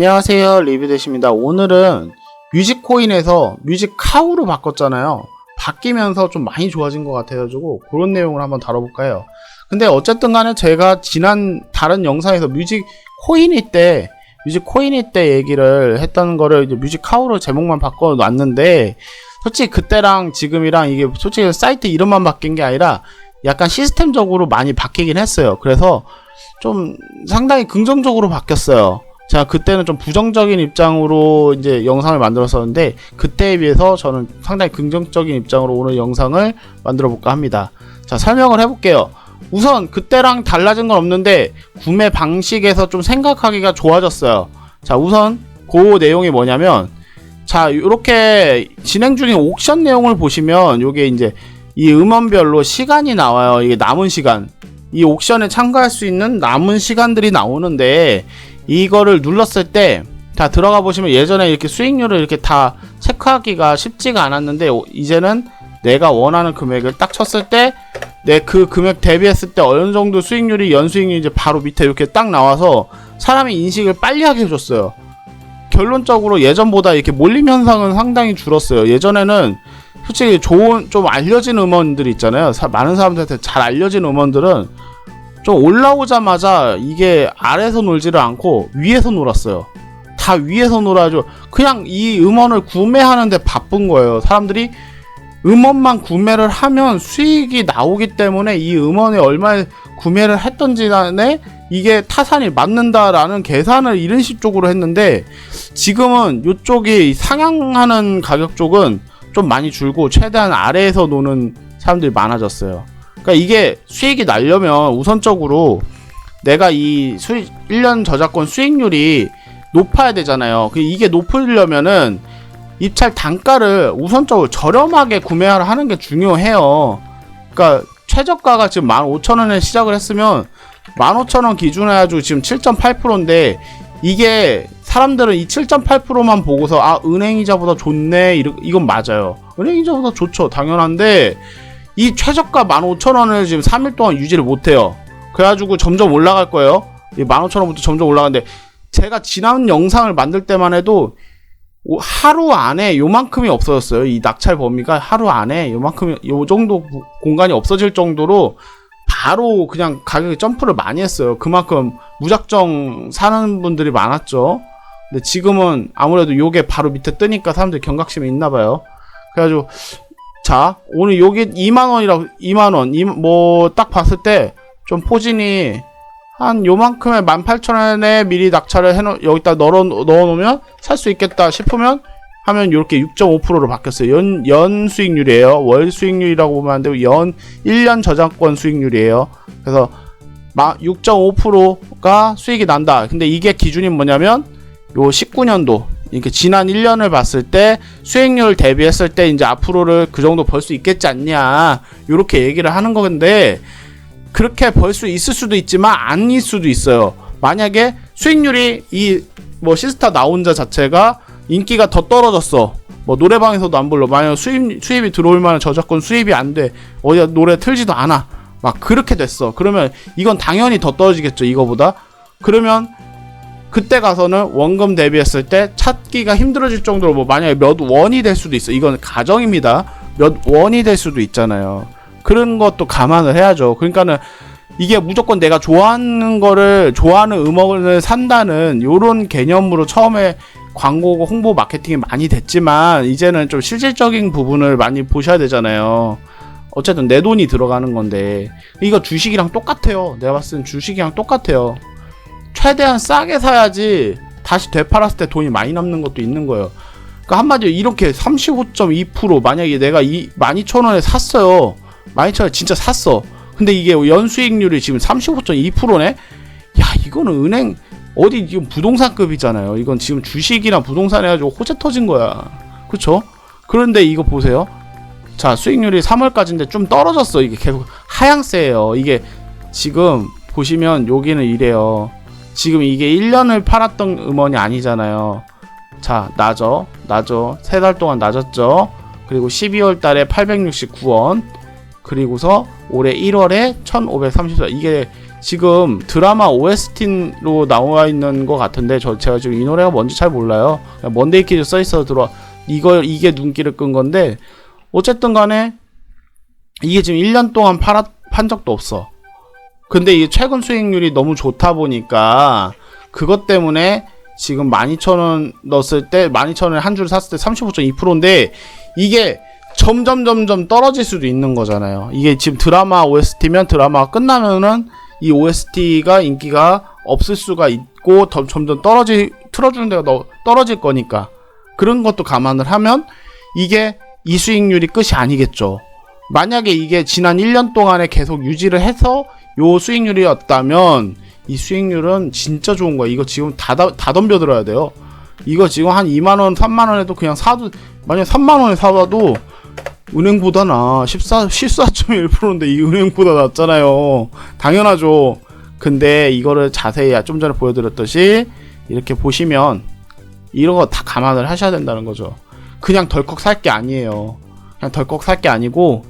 안녕하세요. 리뷰대십니다. 오늘은 뮤직코인에서 뮤직카우로 바꿨잖아요. 바뀌면서 좀 많이 좋아진 것 같아가지고 그런 내용을 한번 다뤄볼까 해요? 근데 어쨌든 간에 제가 지난 다른 영상에서 뮤직코인이 때 뮤직코인이 때 얘기를 했던 거를 이제 뮤직카우로 제목만 바꿔놨는데 솔직히 그때랑 지금이랑 이게 솔직히 사이트 이름만 바뀐 게 아니라 약간 시스템적으로 많이 바뀌긴 했어요. 그래서 좀 상당히 긍정적으로 바뀌었어요 제가 그때는 좀 부정적인 입장으로 이제 영상을 만들었었는데 그때에 비해서 저는 상당히 긍정적인 입장으로 오늘 영상을 만들어 볼까 합니다. 자 설명을 해볼게요. 우선 그때랑 달라진 건 없는데 구매 방식에서 좀 생각하기가 좋아졌어요. 자 우선 그 내용이 뭐냐면 자 이렇게 진행 중인 옥션 내용을 보시면 요게 이제 이 음원별로 시간이 나와요. 이게 남은 시간. 이 옥션에 참가할 수 있는 남은 시간들이 나오는데 이거를 눌렀을 때 다 들어가 보시면 예전에 이렇게 수익률을 이렇게 다 체크하기가 쉽지가 않았는데 오- 이제는 내가 원하는 금액을 딱 쳤을 때 내 그 금액 대비했을 때 어느 정도 수익률이 연수익률이 바로 밑에 이렇게 딱 나와서 사람이 인식을 빨리 하게 해줬어요. 결론적으로 예전보다 이렇게 몰림 현상은 상당히 줄었어요. 예전에는 솔직히 좋은 좀 알려진 음원들 있잖아요. 사- 많은 사람들한테 잘 알려진 음원들은 좀 올라오자마자 이게 아래서 놀지를 않고 위에서 놀았어요. 다 위에서 놀아줘. 그냥 이 음원을 구매하는데 바쁜 거예요. 사람들이 음원만 구매를 하면 수익이 나오기 때문에 이 음원에 얼마에 구매를 했던지 간에 이게 타산이 맞는다라는 계산을 이런 식 쪽으로 했는데 지금은 이쪽이 상향하는 가격 쪽은 좀 많이 줄고 최대한 아래에서 노는 사람들이 많아졌어요. 그러니까 이게 수익이 나려면 우선적으로 내가 이 수익 1년 저작권 수익률이 높아야 되잖아요. 그 이게 높으려면은 입찰 단가를 우선적으로 저렴하게 구매를 하는 게 중요해요. 그러니까 최저가가 지금 15,000원에 시작을 했으면 15,000원 기준으로 해가지고 지금 7.8%인데 이게 사람들은 이 7.8%만 보고서 아 은행이자보다 좋네 이건 맞아요. 은행이자보다 좋죠. 당연한데 이 최저가 15,000원을 지금 3일 동안 유지를 못해요. 그래가지고 점점 올라갈 거예요. 이 15,000원부터 점점 올라가는데 제가 지난 영상을 만들 때만 해도 오- 하루 안에 요만큼이 없어졌어요. 이 낙찰 범위가 하루 안에 요만큼 요 정도 구- 공간이 없어질 정도로 바로 그냥 가격이 점프를 많이 했어요. 그만큼 무작정 사는 분들이 많았죠. 근데 지금은 아무래도 요게 바로 밑에 뜨니까 사람들이 경각심이 있나 봐요. 그래가지고 자 오늘 요게 2만 원이라고 2만 원, 뭐 딱 봤을 때 좀 포진이 한 요만큼의 18,000원에 미리 낙찰을 해놓 여기다 넣어 넣어놓으면 살 수 있겠다 싶으면 하면 이렇게 6.5%로 바뀌었어요. 연, 연 수익률이에요. 월 수익률이라고 보면 안 되고 연 1년 저작권 수익률이에요. 그래서 6.5%가 수익이 난다. 근데 이게 기준이 뭐냐면 요 19년도 이렇게 지난 1년을 봤을 때 수익률 대비했을 때 이제 앞으로를 그 정도 벌 수 있겠지 않냐. 요렇게 얘기를 하는 건데 그렇게 벌 수 있을 수도 있지만 아닐 수도 있어요. 만약에 수익률이 이 뭐 시스타 나 혼자 자체가 인기가 더 떨어졌어. 뭐 노래방에서도 안 불러. 만약 수입 수입이 들어올 만한 저작권 수입이 안 돼. 어디 노래 틀지도 않아. 막 그렇게 됐어. 그러면 이건 당연히 더 떨어지겠죠. 이거보다. 그러면 그때 가서는 원금 대비했을 때 찾기가 힘들어질 정도로 뭐 만약에 몇 원이 될 수도 있어. 이건 가정입니다. 몇 원이 될 수도 있잖아요. 그런 것도 감안을 해야죠. 그러니까는 이게 무조건 내가 좋아하는 거를 좋아하는 음악을 산다는 요런 개념으로 처음에 광고 홍보 마케팅이 많이 됐지만 이제는 좀 실질적인 부분을 많이 보셔야 되잖아요. 어쨌든 내 돈이 들어가는 건데 이거 주식이랑 똑같아요. 내가 봤을 땐 주식이랑 똑같아요. 최대한 싸게 사야지 다시 되팔았을 때 돈이 많이 남는 것도 있는 거예요. 그러니까 한마디로 이렇게 35.2% 만약에 내가 이 12,000원에 샀어요. 12,000원 진짜 샀어. 근데 이게 연수익률이 지금 35.2%네? 야, 이거는 은행, 어디 지금 부동산급이잖아요. 이건 지금 주식이나 부동산 해가지고 호재 터진 거야. 그쵸? 그런데 이거 보세요. 자, 수익률이 3월까지인데 좀 떨어졌어. 이게 계속 하향세예요. 이게 지금 보시면 여기는 이래요. 지금 이게 1년을 팔았던 음원이 아니잖아요. 자, 낮어. 낮어. 세 달 동안 낮았죠. 그리고 12월 달에 869원. 그리고서 올해 1월에 1534 이게 지금 드라마 OST로 나와 있는 것 같은데 저 제가 지금 이 노래가 뭔지 잘 몰라요. 먼데이 키즈 써 있어 들어 이거 이게 눈길을 끈 건데 어쨌든 간에 이게 지금 1년 동안 팔아 판 적도 없어. 근데 이게 최근 수익률이 너무 좋다 보니까 그것 때문에 지금 12,000원 넣었을 때 12,000원에 한 줄 샀을 때 35.2%인데 이게 점점 점점 떨어질 수도 있는 거잖아요. 이게 지금 드라마 OST면 드라마가 끝나면은 이 OST가 인기가 없을 수가 있고 더, 점점 떨어지 틀어주는 데가 더 떨어질 거니까 그런 것도 감안을 하면 이게 이 수익률이 끝이 아니겠죠. 만약에 이게 지난 1년 동안에 계속 유지를 해서 요 수익률이었다면 이 수익률은 진짜 좋은 거야. 이거 지금 다, 다, 다 덤벼들어야 돼요. 이거 지금 한 2만원, 3만원에도 그냥 사도, 만약 3만원에 사봐도 은행보다 나. 14, 14.1%인데 이 은행보다 낫잖아요. 당연하죠. 근데 이거를 자세히 좀 전에 보여드렸듯이 이렇게 보시면 이런 거 다 감안을 하셔야 된다는 거죠. 그냥 덜컥 살 게 아니에요. 그냥 덜컥 살 게 아니고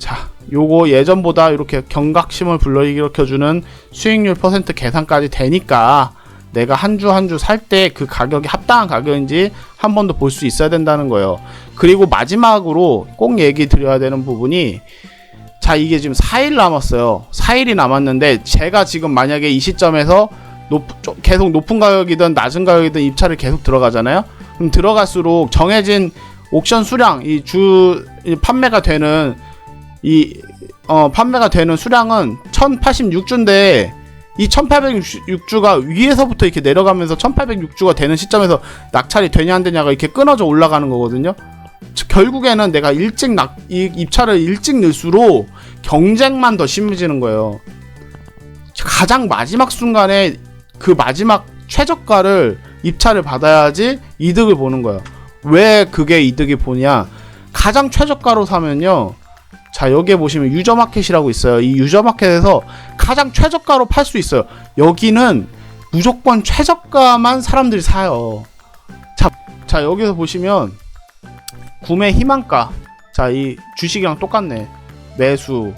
자, 요거 예전보다 이렇게 경각심을 불러일으켜주는 수익률 퍼센트 계산까지 되니까 내가 한 주 한 주 살 때 그 가격이 합당한 가격인지 한 번 더 볼 수 있어야 된다는 거예요. 그리고 마지막으로 꼭 얘기 드려야 되는 부분이 자, 이게 지금 4일 남았어요. 4일이 남았는데 제가 지금 만약에 이 시점에서 높, 좀 계속 높은 가격이든 낮은 가격이든 입찰을 계속 들어가잖아요. 그럼 들어갈수록 정해진 옥션 수량, 이 주 판매가 되는 이 어, 판매가 되는 수량은 1086주인데 이 1806주가 위에서부터 이렇게 내려가면서 1806주가 되는 시점에서 낙찰이 되냐 안 되냐가 이렇게 끊어져 올라가는 거거든요. 즉, 결국에는 내가 일찍 낙, 이 입찰을 일찍 넣을수록 경쟁만 더 심해지는 거예요. 가장 마지막 순간에 그 마지막 최저가를 입찰을 받아야지 이득을 보는 거예요. 왜 그게 이득이 보냐? 가장 최저가로 사면요. 자, 여기에 보시면 유저 마켓이라고 있어요. 이 유저 마켓에서 가장 최저가로 팔 수 있어요. 여기는 무조건 최저가만 사람들이 사요. 자, 자, 여기서 보시면 구매 희망가. 자, 이 주식이랑 똑같네. 매수,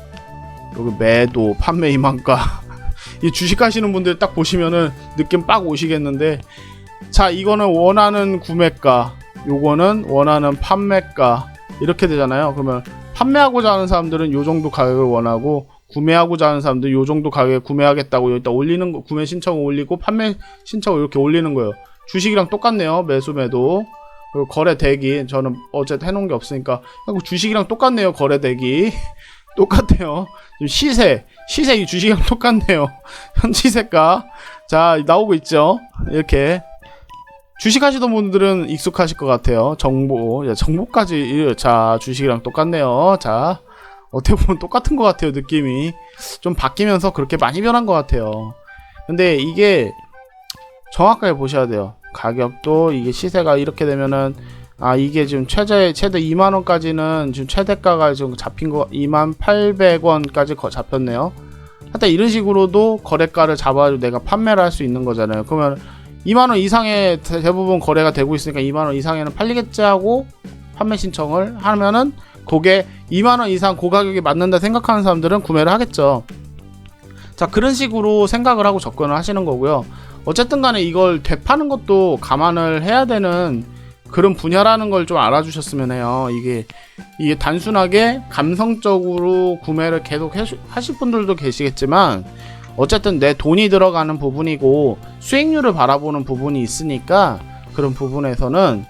여기 매도, 판매 희망가. 이 주식 하시는 분들 딱 보시면은 느낌 빡 오시겠는데 자, 이거는 원하는 구매가, 요거는 원하는 판매가 이렇게 되잖아요. 그러면 판매하고자 하는 사람들은 요 정도 가격을 원하고 구매하고자 하는 사람들 요 정도 가격에 구매하겠다고 여기다 올리는 거 구매 신청을 올리고 판매 신청을 이렇게 올리는 거예요. 주식이랑 똑같네요. 매수 매도 그리고 거래 대기 저는 어쨌든 해놓은 게 없으니까 주식이랑 똑같네요. 거래 대기 똑같아요. 시세 시세 이 주식이랑 똑같네요. 현지세가 자 나오고 있죠. 이렇게 주식 하시던 분들은 익숙하실 것 같아요. 정보, 야, 정보까지, 자, 주식이랑 똑같네요. 자, 어떻게 보면 똑같은 것 같아요, 느낌이. 좀 바뀌면서 그렇게 많이 변한 것 같아요. 근데 이게 정확하게 보셔야 돼요. 가격도 이게 시세가 이렇게 되면은, 아, 이게 지금 최대, 최대 2만 원까지는 지금 최대가가 지금 잡힌 거, 2만 800원까지 잡혔네요. 하여튼 이런 식으로도 거래가를 잡아가지고 내가 판매를 할 수 있는 거잖아요. 그러면 2만원 이상의 대- 대부분 거래가 되고 있으니까 2만원 이상에는 팔리겠지 하고 판매 신청을 하면은 그게 2만원 이상 그 가격이 맞는다 생각하는 사람들은 구매를 하겠죠. 자, 그런 식으로 생각을 하고 접근을 하시는 거고요. 어쨌든 간에 이걸 되파는 것도 감안을 해야 되는 그런 분야라는 걸 좀 알아주셨으면 해요. 이게, 이게 단순하게 감성적으로 구매를 계속 하실 분들도 계시겠지만, 어쨌든 내 돈이 들어가는 부분이고 수익률을 바라보는 부분이 있으니까 그런 부분에서는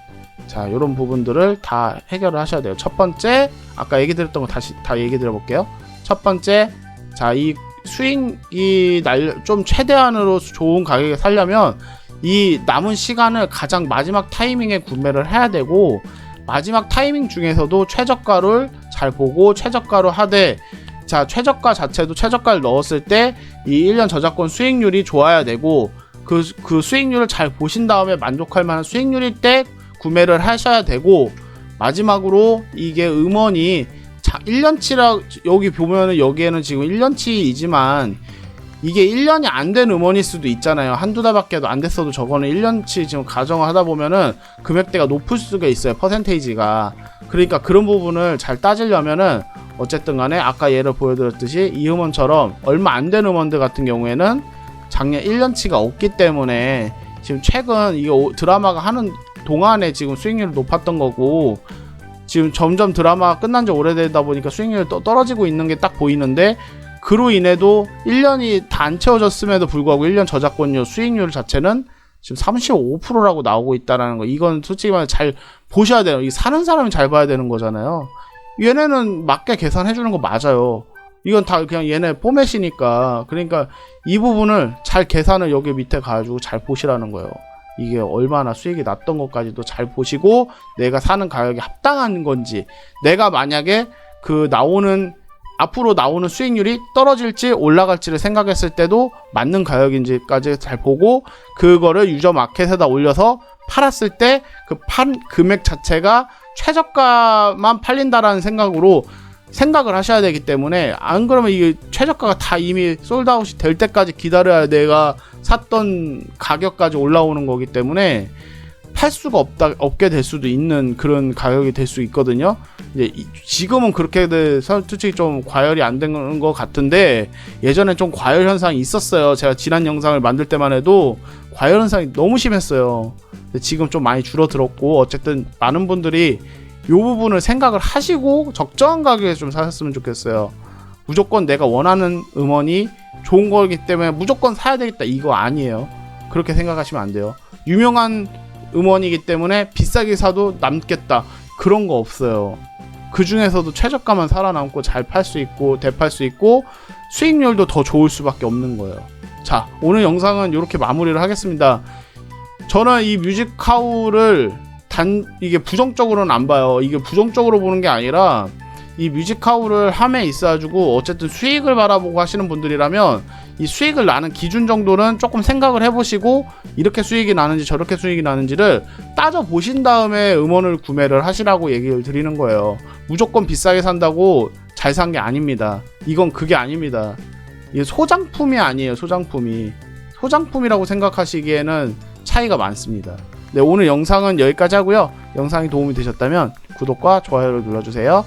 자 이런 부분들을 다 해결을 하셔야 돼요. 첫 번째 아까 얘기 드렸던 거 다시 다 얘기 드려볼게요. 첫 번째 자 이 수익이 날 좀 최대한으로 좋은 가격에 살려면 이 남은 시간을 가장 마지막 타이밍에 구매를 해야 되고 마지막 타이밍 중에서도 최저가를 잘 보고 최저가로 하되 자 최저가 자체도 최저가를 넣었을 때 이 1년 저작권 수익률이 좋아야 되고 그, 그 수익률을 잘 보신 다음에 만족할 만한 수익률일 때 구매를 하셔야 되고 마지막으로 이게 음원이 자 1년치라 여기 보면은 여기에는 지금 1년치이지만 이게 1년이 안 된 음원일 수도 있잖아요. 한두 달밖에 안 됐어도 저거는 1년치 지금 가정을 하다 보면은 금액대가 높을 수가 있어요. 퍼센테이지가. 그러니까 그런 부분을 잘 따지려면은 어쨌든 간에 아까 예를 보여드렸듯이 이 음원처럼 얼마 안 된 음원들 같은 경우에는 작년 1년치가 없기 때문에 지금 최근 이 드라마가 하는 동안에 지금 수익률이 높았던 거고 지금 점점 드라마가 끝난 지 오래되다 보니까 수익률이 또 떨어지고 있는 게 딱 보이는데 그로 인해도 1년이 다 안 채워졌음에도 불구하고 1년 저작권료 수익률 자체는 지금 35%라고 나오고 있다라는 거. 이건 솔직히 말해 잘 보셔야 돼요. 이 사는 사람이 잘 봐야 되는 거잖아요. 얘네는 맞게 계산해 주는 거 맞아요. 이건 다 그냥 얘네 포맷이니까. 그러니까 이 부분을 잘 계산을 여기 밑에 가지고 잘 보시라는 거예요. 이게 얼마나 수익이 났던 것까지도 잘 보시고 내가 사는 가격이 합당한 건지 내가 만약에 그 나오는 앞으로 나오는 수익률이 떨어질지 올라갈지를 생각했을 때도 맞는 가격인지까지 잘 보고 그거를 유저 마켓에다 올려서 팔았을 때 그 판 금액 자체가 최저가만 팔린다라는 생각으로 생각을 하셔야 되기 때문에 안 그러면 이게 최저가가 다 이미 솔드아웃이 될 때까지 기다려야 내가 샀던 가격까지 올라오는 거기 때문에 팔 수가 없다 없게 될 수도 있는 그런 가격이 될 수 있거든요. 이제 이- 지금은 그렇게 솔직히 좀 과열이 안된것 같은데 예전에 좀 과열 현상이 있었어요. 제가 지난 영상을 만들 때만 해도 과열 현상이 너무 심했어요. 지금 좀 많이 줄어들었고 어쨌든 많은 분들이 이 부분을 생각을 하시고 적정한 가격에 좀 사셨으면 좋겠어요. 무조건 내가 원하는 음원이 좋은 거기 때문에 무조건 사야 되겠다 이거 아니에요. 그렇게 생각하시면 안 돼요. 유명한 음원이기 때문에 비싸게 사도 남겠다 그런 거 없어요. 그 중에서도 최저가만 살아남고 잘 팔 수 있고 대팔 수 있고 수익률도 더 좋을 수밖에 없는 거예요. 자 오늘 영상은 이렇게 마무리를 하겠습니다. 저는 이 뮤직하우를 단 이게 부정적으로는 안 봐요. 이게 부정적으로 보는 게 아니라 이 뮤직하우를 함에 있어가지고 어쨌든 수익을 바라보고 하시는 분들이라면 이 수익을 나는 기준 정도는 조금 생각을 해보시고 이렇게 수익이 나는지 저렇게 수익이 나는지를 따져 보신 다음에 음원을 구매를 하시라고 얘기를 드리는 거예요. 무조건 비싸게 산다고 잘 산 게 아닙니다. 이건 그게 아닙니다. 이게 소장품이 아니에요. 소장품이 소장품이라고 생각하시기에는 차이가 많습니다. 네, 오늘 영상은 여기까지 하고요. 영상이 도움이 되셨다면 구독과 좋아요를 눌러주세요.